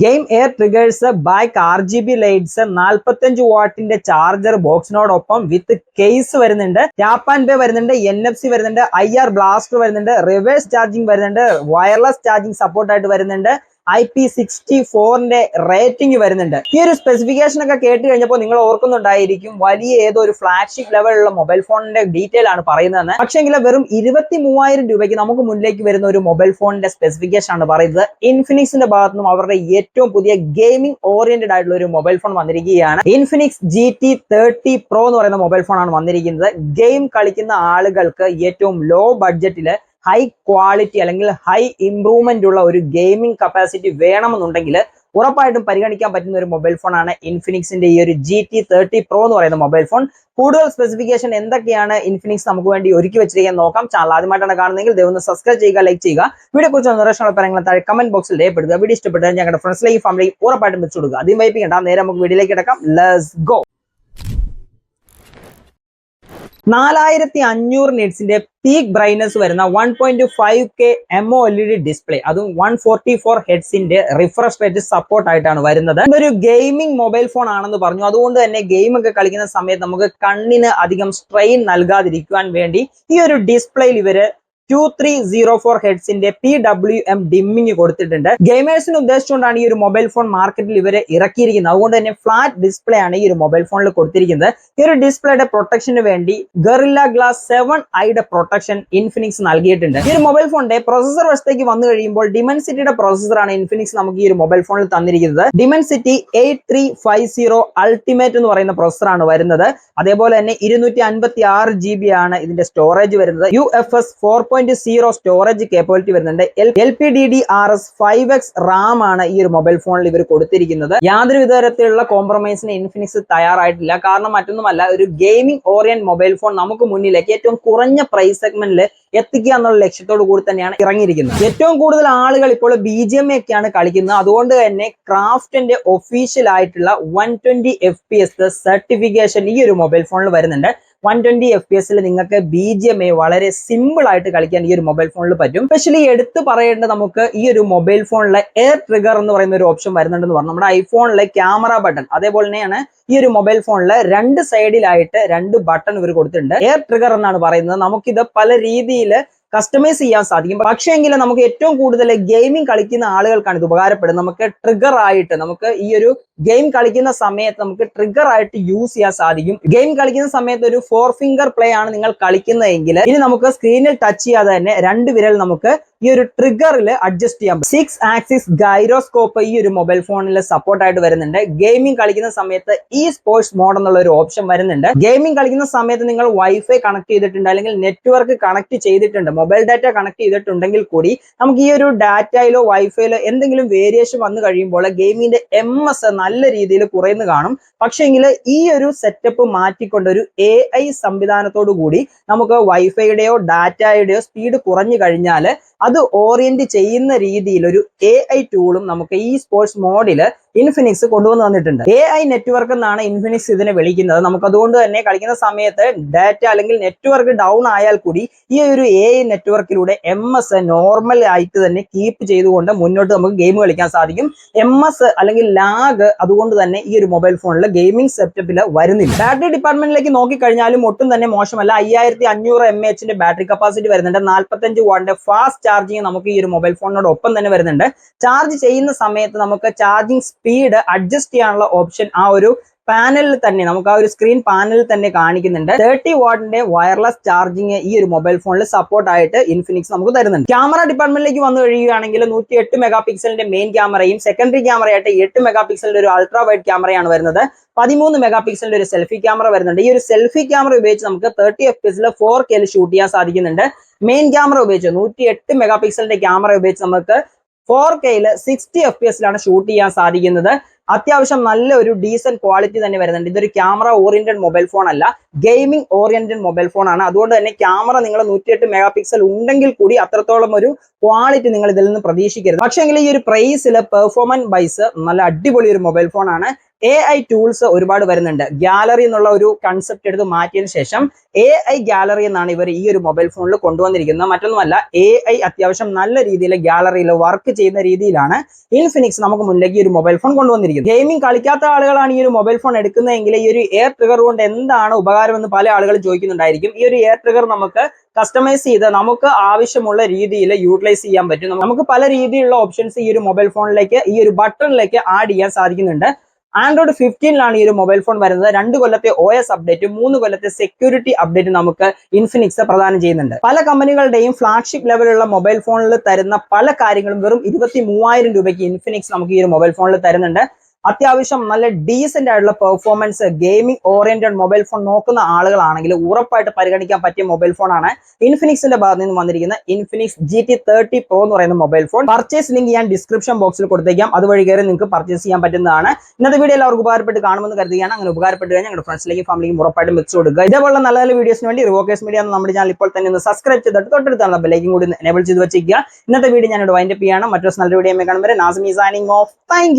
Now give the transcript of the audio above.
Game air triggers back R G B lights നാൽപ്പത്തഞ്ച് വാട്ടിന്റെ charger ബോക്സിനോടൊപ്പം വിത്ത് കേസ് വരുന്നുണ്ട്. ടാപ്പ് ആൻഡ് പേ വരുന്നുണ്ട് എൻ എഫ് സി വരുന്നുണ്ട് ഐ ആർ ബ്ലാസ്റ്റർ വരുന്നുണ്ട് റിവേഴ്സ് ചാർജിംഗ് വരുന്നുണ്ട് വയർലെസ് ചാർജിംഗ് സപ്പോർട്ടായിട്ട് വരുന്നുണ്ട്. ഐ പി സിക്സ്റ്റി ഫോറിന്റെ റേറ്റിംഗ് വരുന്നുണ്ട്. ഈ ഒരു സ്പെസിഫിക്കേഷൻ ഒക്കെ കേട്ട് കഴിഞ്ഞപ്പോൾ നിങ്ങൾ ഓർക്കുന്നുണ്ടായിരിക്കും വലിയ ഏതോ ഒരു ഫ്ലാഗ്ഷിപ്പ് ലെവലുള്ള മൊബൈൽ ഫോണിന്റെ ഡീറ്റെയിൽ ആണ് പറയുന്നതെന്ന്. പക്ഷേങ്കിൽ വെറും ഇരുപത്തി മൂവായിരം രൂപയ്ക്ക് നമുക്ക് മുന്നിലേക്ക് വരുന്ന ഒരു മൊബൈൽ ഫോണിന്റെ സ്പെസിഫിക്കേഷൻ ആണ് പറയുന്നത്. ഇൻഫിനിക്സിന്റെ ഭാഗത്തു നിന്നും അവരുടെ ഏറ്റവും പുതിയ ഗെയിമിംഗ് ഓറിയന്റഡ് ആയിട്ടുള്ള ഒരു മൊബൈൽ ഫോൺ വന്നിരിക്കുകയാണ്. Infinix G T thirty pro എന്ന് പറയുന്ന മൊബൈൽ ഫോണാണ് വന്നിരിക്കുന്നത്. ഗെയിം കളിക്കുന്ന ആളുകൾക്ക് ഏറ്റവും ലോ ബഡ്ജറ്റിൽ ഹൈ ക്വാളിറ്റി അല്ലെങ്കിൽ ഹൈ ഇംപ്രൂവ്മെന്റ് ഉള്ള ഒരു ഗെയിമിംഗ് കപ്പാസിറ്റി വേണമെന്നുണ്ടെങ്കിൽ ഉറപ്പായിട്ടും പരിഗണിക്കാൻ പറ്റുന്ന ഒരു മൊബൈൽ ഫോണാണ് ഇൻഫിനിക്സിന്റെ ഈ ഒരു ജി ടി തേർട്ടി പ്രോ എന്ന് പറയുന്ന മൊബൈൽ ഫോൺ കൂടുതൽ സ്പെസിഫിക്കേഷൻ എന്തൊക്കെയാണ് ഇൻഫിനിക്സ് നമുക്ക് വേണ്ടി ഒരുക്കി വെച്ചിരിക്കാൻ നോക്കാം. ചാനൽ ആദ്യമായിട്ടാണ് കാണുന്നതെങ്കിൽ ദയവൊന്ന് സബ്സ്ക്രൈബ് ചെയ്യുക ലൈക്ക് ചെയ്യുക. വീഡിയോ കുറിച്ച് നിർദ്ദേശങ്ങൾ പറയുന്നത് താഴെ കമന്റ് ബോക്സിൽ രേഖപ്പെടുത്തുക. വീഡിയോ ഇഷ്ടപ്പെട്ടാൽ ഞങ്ങളുടെ ഫ്രണ്ട്സിലേക്ക് ഫാമിലി ഉറപ്പായിട്ടും വെച്ചു കൊടുക്കുക. അതിന് വൈപ്പിക്കേണ്ട നേരെ നമുക്ക് വീഡിയോയിലേക്ക് കിടക്കാം. ലെറ്റ്സ് ഗോ നാലായിരത്തി അഞ്ഞൂറ് നിറ്റ്സിന്റെ പീക്ക് ബ്രൈറ്റ്നസ് വരുന്ന one point five K M O L E D display അതും വൺ ഫോർട്ടി ഫോർ ഹെഡ്സിന്റെ റിഫ്രഷ് റേറ്റ് സപ്പോർട്ട് ആയിട്ടാണ് വരുന്നത്. ഒരു ഗെയിമിംഗ് മൊബൈൽ ഫോൺ ആണെന്ന് പറഞ്ഞു. അതുകൊണ്ട് തന്നെ ഗെയിം ഒക്കെ കളിക്കുന്ന സമയത്ത് നമുക്ക് കണ്ണിന് അധികം സ്ട്രെയിൻ നൽകാതിരിക്കുവാൻ വേണ്ടി ഈ ഒരു ഡിസ്പ്ലേയിൽ ഇവർ ടു ത്രീ സീറോ ഫോർ ഹെഡ്സിന്റെ പി ഡബ്ല്യു എം ഡിമ്മിങ് കൊടുത്തിട്ടുണ്ട്. ഗെയിമേഴ്സിന് ഉദ്ദേശിച്ചുകൊണ്ടാണ് ഈ ഒരു മൊബൈൽ ഫോൺ മാർക്കറ്റിൽ ഇവരെ ഇറക്കിയിരിക്കുന്നത്. അതുകൊണ്ട് തന്നെ ഫ്ലാറ്റ് ഡിസ്പ്ലേ ആണ് ഈ ഒരു മൊബൈൽ ഫോണിൽ കൊടുത്തിരിക്കുന്നത്. ഈ ഒരു ഡിസ്പ്ലേയുടെ പ്രൊട്ടക്ഷന് വേണ്ടി ഗറില്ല ഗ്ലാസ് സെവൻ ഐയുടെ പ്രൊട്ടക്ഷൻ ഇൻഫിനിക്സ് നൽകിയിട്ടുണ്ട്. ഈ ഒരു മൊബൈൽ ഫോണിന്റെ പ്രൊസസർ വശത്തേക്ക് വന്നു കഴിയുമ്പോൾ ഡിമൻസിറ്റിയുടെ പ്രൊസസറാണ് ഇൻഫിനിക്സ് നമുക്ക് ഈ ഒരു മൊബൈൽ ഫോണിൽ തന്നിരിക്കുന്നത്. Dimensity eight three five zero ultimate എന്ന് പറയുന്ന പ്രൊസസറാണ് വരുന്നത്. അതേപോലെ തന്നെ ഇരുന്നൂറ്റി അൻപത്തി ആറ് ജി ബി ആണ് ഇതിന്റെ സ്റ്റോറേജ് വരുന്നത്. U F S four point zero storage capability വരുന്നുണ്ട്. L P D D R S five X RAM ആണ് ഈ ഒരു മൊബൈൽ ഫോണിൽ ഇവർ കൊടുത്തിരിക്കുന്നത്. യാതൊരു വിധത്തിലുള്ള കോംപ്രമൈസിന് ഇൻഫിനിക്സ് തയ്യാറായിട്ടില്ല. കാരണം മറ്റൊന്നുമല്ല ഒരു ഗെയിമിംഗ് ഓറിയന്റ് മൊബൈൽ ഫോൺ നമുക്ക് മുന്നിലേക്ക് ഏറ്റവും കുറഞ്ഞ പ്രൈസ് സെഗ്മെന്റിൽ എത്തിക്കുക എന്നുള്ള ലക്ഷ്യത്തോടു കൂടി തന്നെയാണ് ഇറങ്ങിയിരിക്കുന്നത്. ഏറ്റവും കൂടുതൽ ആളുകൾ ഇപ്പോൾ ബി ജി എം ഒക്കെയാണ് കളിക്കുന്നത്. അതുകൊണ്ട് തന്നെ ക്രാഫ്റ്റിന്റെ ഒഫീഷ്യൽ ആയിട്ടുള്ള one twenty F P S certification ഈ ഒരു മൊബൈൽ ഫോണിൽ വരുന്നുണ്ട്. വൺ ട്വന്റി എഫ് പി എസിൽ നിങ്ങൾക്ക് ബി ജി എം എ വളരെ സിമ്പിൾ ആയിട്ട് കളിക്കാൻ ഈ ഒരു മൊബൈൽ ഫോണിൽ പറ്റും. സ്പെഷ്യലി എടുത്തു പറയേണ്ടത് നമുക്ക് ഈ ഒരു മൊബൈൽ ഫോണിലെ എയർ ട്രിഗർ എന്ന് പറയുന്ന ഒരു ഓപ്ഷൻ വരുന്നുണ്ടെന്ന് പറഞ്ഞു. നമ്മുടെ ഐഫോണിലെ ക്യാമറ ബട്ടൺ അതേപോലെ തന്നെയാണ് ഈ ഒരു മൊബൈൽ ഫോണിൽ രണ്ട് സൈഡിലായിട്ട് രണ്ട് ബട്ടൺ ഇവർ കൊടുത്തിട്ടുണ്ട്. എയർ ട്രിഗർ എന്നാണ് പറയുന്നത്. നമുക്കിത് പല രീതിയിൽ കസ്റ്റമൈസ് ചെയ്യാൻ സാധിക്കും. പക്ഷേ എങ്കിൽ നമുക്ക് ഏറ്റവും കൂടുതൽ ഗെയിമിംഗ് കളിക്കുന്ന ആളുകൾക്കാണ് ഇത് ഉപകാരപ്പെടുന്നത്. നമുക്ക് ട്രിഗർ ആയിട്ട് നമുക്ക് ഈ ഒരു ഗെയിം കളിക്കുന്ന സമയത്ത് നമുക്ക് ട്രിഗർ ആയിട്ട് യൂസ് ചെയ്യാൻ സാധിക്കും. ഗെയിം കളിക്കുന്ന സമയത്ത് ഒരു ഫോർ ഫിംഗർ പ്ലേ ആണ് നിങ്ങൾ കളിക്കുന്നതെങ്കിൽ ഇനി നമുക്ക് സ്ക്രീനിൽ ടച്ച് ചെയ്യാതെ തന്നെ രണ്ട് വിരൽ നമുക്ക് ഈ ഒരു ട്രിഗറിൽ അഡ്ജസ്റ്റ് ചെയ്യാം സിക്സ് ആക്സിസ് ഗൈറോസ്കോപ്പ് ഈ ഒരു മൊബൈൽ ഫോണിൽ സപ്പോർട്ട് ആയിട്ട് വരുന്നുണ്ട്. ഗെയിമിംഗ് കളിക്കുന്ന സമയത്ത് ഈ സ്പോർട്സ് മോഡ് എന്നുള്ള ഒരു ഓപ്ഷൻ വരുന്നുണ്ട്. ഗെയിമിംഗ് കളിക്കുന്ന സമയത്ത് നിങ്ങൾ വൈഫൈ കണക്ട് ചെയ്തിട്ടുണ്ട് അല്ലെങ്കിൽ നെറ്റ്വർക്ക് കണക്ട് ചെയ്തിട്ടുണ്ട് മൊബൈൽ ഡാറ്റ കണക്ട് ചെയ്തിട്ടുണ്ടെങ്കിൽ കൂടി നമുക്ക് ഈ ഒരു ഡാറ്റയിലോ വൈഫൈയിലോ എന്തെങ്കിലും വേരിയേഷൻ വന്നു കഴിയുമ്പോൾ ഗെയിമിന്റെ എം എസ് നല്ല രീതിയിൽ കുറയുന്നു കാണും. പക്ഷേങ്കിൽ ഈ ഒരു സെറ്റപ്പ് മാറ്റിക്കൊണ്ട് ഒരു എ ഐ സംവിധാനത്തോടു കൂടി നമുക്ക് വൈഫൈയുടെയോ ഡാറ്റയുടെയോ സ്പീഡ് കുറഞ്ഞു കഴിഞ്ഞാൽ അത് ഓറിയന്റ് ചെയ്യുന്ന രീതിയിൽ ഒരു എ ഐ ടൂളും നമുക്ക് ഈ സ്പോർട്സ് മോഡിൽ ഇൻഫിനിക്സ് കൊണ്ടുവന്ന് തന്നിട്ടുണ്ട്. എ ഐ നെറ്റ്വർക്ക് എന്നാണ് ഇൻഫിനിക്സ് ഇതിനെ വിളിക്കുന്നത്. നമുക്ക് അതുകൊണ്ട് തന്നെ കളിക്കുന്ന സമയത്ത് ഡാറ്റ അല്ലെങ്കിൽ നെറ്റ്വർക്ക് ഡൗൺ ആയാൽ കൂടി ഈ ഒരു എ ഐ നെറ്റ്വർക്കിലൂടെ എം എസ് നോർമൽ ആയിട്ട് തന്നെ കീപ്പ് ചെയ്തുകൊണ്ട് മുന്നോട്ട് നമുക്ക് ഗെയിം കളിക്കാൻ സാധിക്കും. എം എസ് അല്ലെങ്കിൽ ലാഗ് അതുകൊണ്ട് തന്നെ ഈ ഒരു മൊബൈൽ ഫോണിൽ ഗെയിമിംഗ് സെറ്റപ്പിൽ വരുന്നില്ല. ബാറ്ററി ഡിപ്പാർട്ട്മെന്റിലേക്ക് നോക്കിക്കഴിഞ്ഞാലും ഒട്ടും തന്നെ മോശമല്ല. അയ്യായിരത്തി അഞ്ഞൂറ് എം എച്ചിന്റെ ബാറ്ററി കപ്പാസിറ്റി വരുന്നുണ്ട്. നാൽപ്പത്തഞ്ച് വാട്ടിന്റെ ഫാസ്റ്റ് ചാർജിങ് നമുക്ക് ഈ ഒരു മൊബൈൽ ഫോണിനോട് ഒപ്പം തന്നെ വരുന്നുണ്ട്. ചാർജ് ചെയ്യുന്ന സമയത്ത് നമുക്ക് ചാർജിങ് അഡ്ജസ്റ്റ് ചെയ്യാനുള്ള ഓപ്ഷൻ ആ ഒരു പാനലിൽ തന്നെ നമുക്ക് ആ ഒരു സ്ക്രീൻ പാനലിൽ തന്നെ കാണിക്കുന്നുണ്ട്. തേർട്ടി വാട്ടിന്റെ വയർലെസ് ചാർജിങ് ഈ ഒരു മൊബൈൽ ഫോണിൽ സപ്പോർട്ട് ആയിട്ട് ഇൻഫിനിക്സ് നമുക്ക് തരുന്നുണ്ട്. ക്യാമറ ഡിപ്പാർട്ട്മെന്റിലേക്ക് വന്നു കഴിയുകയാണെങ്കിൽ നൂറ്റി എട്ട് മെഗാ പിക്സലിന്റെ മെയിൻ ക്യാമറയും സെക്കൻഡറി ക്യാമറയായിട്ട് എട്ട് മെഗാ പിക്സലിന്റെ ഒരു അൾട്രാ വൈഡ് ക്യാമറയാണ് വരുന്നത്. പതിമൂന്ന് മെഗാ പിക്സലിന്റെ ഒരു സെൽഫി ക്യാമറ വരുന്നുണ്ട്. ഈ ഒരു സെൽഫി ക്യാമറ ഉപയോഗിച്ച് നമുക്ക് തേർട്ടി എഫ് പിസിൽ ഫോർ കെയിൽ ഷൂട്ട് ചെയ്യാൻ സാധിക്കുന്നുണ്ട്. മെയിൻ ക്യാമറ ഉപയോഗിച്ച് നൂറ്റി എട്ട് മെഗാ പിക്സലിന്റെ ക്യാമറ ഉപയോഗിച്ച് നമുക്ക് ഫോർ കെയിൽ സിക്സ്റ്റി എഫ് പി എസിലാണ് ഷൂട്ട് ചെയ്യാൻ സാധിക്കുന്നത്. അത്യാവശ്യം നല്ല ഒരു ഡീസന്റ് ക്വാളിറ്റി തന്നെ വരുന്നുണ്ട്. ഇതൊരു ക്യാമറ ഓറിയന്റഡ് മൊബൈൽ ഫോൺ അല്ല ഗെയിമിംഗ് ഓറിയന്റഡ് മൊബൈൽ ഫോൺ ആണ്. അതുകൊണ്ട് തന്നെ ക്യാമറ നിങ്ങൾ നൂറ്റിയെട്ട് മെഗാ പിക്സൽ ഉണ്ടെങ്കിൽ കൂടി അത്രത്തോളം ഒരു ക്വാളിറ്റി നിങ്ങൾ ഇതിൽ നിന്ന് പ്രതീക്ഷിക്കരുത്. പക്ഷേ ഈ ഒരു പ്രൈസിൽ പെർഫോമൻസ് വൈസ് നല്ല അടിപൊളി ഒരു മൊബൈൽ ഫോൺ ആണ്. എ ഐ ടൂൾസ് ഒരുപാട് വരുന്നുണ്ട്. ഗാലറി എന്നുള്ള ഒരു കൺസെപ്റ്റ് എടുത്ത് മാറ്റിയതിന് ശേഷം എ ഐ ഗാലറി എന്നാണ് ഇവർ ഈ ഒരു മൊബൈൽ ഫോണിൽ കൊണ്ടുവന്നിരിക്കുന്നത്. മറ്റൊന്നുമല്ല എ ഐ അത്യാവശ്യം നല്ല രീതിയിൽ ഗാലറിയിൽ വർക്ക് ചെയ്യുന്ന രീതിയിലാണ് ഇൻഫിനിക്സ് നമുക്ക് മുന്നിലേക്ക് ഈ ഒരു മൊബൈൽ ഫോൺ കൊണ്ടുവന്നിരിക്കുന്നത്. ഗെയിമിംഗ് കളിക്കാത്ത ആളുകളാണ് ഈ ഒരു മൊബൈൽ ഫോൺ എടുക്കുന്നതെങ്കിൽ ഈ ഒരു എയർ ട്രിഗർ കൊണ്ട് എന്താണ് ഉപകാരം എന്ന് പല ആളുകളും ചോദിക്കുന്നുണ്ടായിരിക്കും. ഈ ഒരു എയർ ട്രിഗർ നമുക്ക് കസ്റ്റമൈസ് ചെയ്ത് നമുക്ക് ആവശ്യമുള്ള രീതിയിൽ യൂട്ടിലൈസ് ചെയ്യാൻ പറ്റും. നമുക്ക് പല രീതിയിലുള്ള ഓപ്ഷൻസ് ഈ ഒരു മൊബൈൽ ഫോണിലേക്ക് ഈ ഒരു ബട്ടണിലേക്ക് ആഡ് ചെയ്യാൻ സാധിക്കുന്നുണ്ട്. ആൻഡ്രോയിഡ് ഫിഫ്റ്റീനിലാണ് ഈ ഒരു മൊബൈൽ ഫോൺ വരുന്നത്. രണ്ട് കൊല്ലത്തെ ഒ എസ് അപ്ഡേറ്റും മൂന്ന് കൊല്ലത്തെ സെക്യൂരിറ്റി അപ്ഡേറ്റും നമുക്ക് ഇൻഫിനിക്സ് പ്രദാനം ചെയ്യുന്നുണ്ട്. പല കമ്പനികളുടെയും ഫ്ലാഗ്ഷിപ്പ് ലെവലുള്ള മൊബൈൽ ഫോണിൽ തരുന്ന പല കാര്യങ്ങളും വെറും ഇരുപത്തി രൂപയ്ക്ക് ഇൻഫിനിക്സ് നമുക്ക് ഈ ഒരു മൊബൈൽ ഫോണിൽ തരുന്നുണ്ട്. അത്യാവശ്യം നല്ല ഡീസെന്റ് ആയിട്ടുള്ള performance gaming oriented mobile phone നോക്കുന്ന ആളുകളാണെങ്കിൽ ഉറപ്പായിട്ട് പരിഗണിക്കാൻ പറ്റിയ മൊബൈൽ ഫോണാണ് ഇൻഫിനിക്സിന്റെ ഭാഗത്ത് നിന്ന് വന്നിരിക്കുന്ന Infinix G T thirty pro എന്ന് പറയുന്ന മൊബൈൽ ഫോൺ പർച്ചേസ് ലിങ്ക് ഞാൻ ഡിസ്ക്രിപ്ഷൻ ബോക്സിൽ കൊടുത്തേക്കാം. അതുവഴി കയറി നിങ്ങൾക്ക് പർച്ചേസ് ചെയ്യാൻ പറ്റുന്നതാണ്. ഇന്നത്തെ വീഡിയോ എല്ലാവർക്കും ഉപകാരപ്പെട്ട് കാണുമെന്ന് കരുതുകയാണ്. അങ്ങനെ ഉപകാരപ്പെട്ട് കഴിഞ്ഞാൽ ഞങ്ങളുടെ ഫ്രണ്ട്സിലേക്കും ഫാമിലിക്കും ഉറപ്പായിട്ടും മിക്സ് കൊടുക്കുക. ഇതേപോലെ നല്ല നല്ല വീഡിയോസിന് വേണ്ടി റിവോക്കേസ് മീഡിയ എന്ന് നമ്മുടെ ചാനൽ ഇപ്പോൾ തന്നെ ഒന്ന് സബ്സ്ക്രൈബ് ചെയ്തിട്ട് തൊട്ടടുത്തുള്ള ബെല്ലൈക്കും കൂടി എനേബിൾ ചെയ്ത് വെച്ചിരിക്കുക. ഇന്നത്തെ വീഡിയോ ഞാനിവിടെ വൈൻഡപ്പ് ചെയ്യണം. മറ്റൊരു നല്ല വീഡിയോ കാണുമ്പോൾ നാസ്മി സൈനിങ് ഓഫ്. താങ്ക്